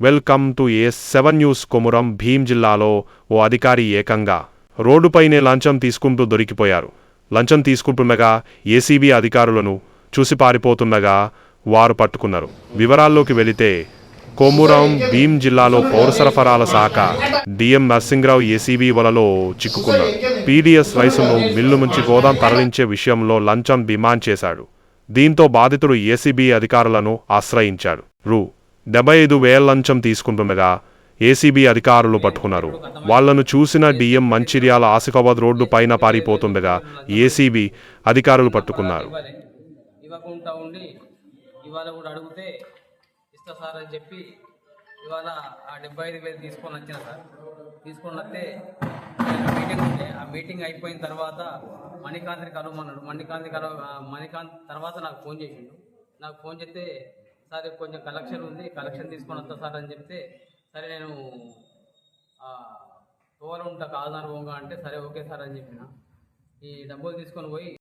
Welcome to A seven news Komuram Bheem జిల్లాలో ఓ అధికారి ఏకంగా రోడ్డుపైనే లంచం తీసుకుంటూ దొరికిపోయారు. లంచం తీసుకుంటుండగా ఏసీబీ అధికారులను చూసి పారిపోతుండగా వారు పట్టుకున్నారు. వివరాల్లోకి వెళితే కొమురం భీం జిల్లాలో పౌర సరఫరాల శాఖ డిఎం నర్సింగ్రావు ఏసీబీ వలలో చిక్కుకున్నారు. పీడీఎస్ రైసును మిల్లు నుంచి గోదాం తరలించే విషయంలో లంచం డిమాండ్ చేశాడు. దీంతో బాధితుడు ఏసీబీ అధికారులను ఆశ్రయించాడు. రూ. డెబ్బై ఐదు వేల లంచం తీసుకుంటుండగా ఏసీబీ అధికారులు పట్టుకున్నారు. వాళ్ళను చూసిన డిఎం మంచిర్యాల ఆసిఫాబాద్ రోడ్డు పైన పారిపోతుండగా ఏసీబీ అధికారులు పట్టుకున్నారు. ఇవ్వకుండా ఉండి ఇవాళ కూడా అడిగితే ఇస్తా సార్ అని చెప్పి ఇవాళ ఆ డెబ్బై ఐదు వేలు తీసుకొని వచ్చిన సార్. తీసుకొని వస్తే మీటింగ్ ఉండే ఆ మీటింగ్ అయిపోయిన తర్వాత మణికాంత్ని కలవమన్నాడు. మణికాంత్ కలవ ఆ మణికాంత్ తర్వాత నాకు ఫోన్ చేసిండు. నాకు ఫోన్ చేస్తే సార్ కొంచెం కలెక్షన్ ఉంది. కలెక్షన్ తీసుకొని వస్తా సార్ అని చెప్తే సరే నేను తోవలు ఉంటా కాదారు అంటే సరే ఓకే సార్ అని చెప్పిన. ఈ డబ్బులు తీసుకొని పోయి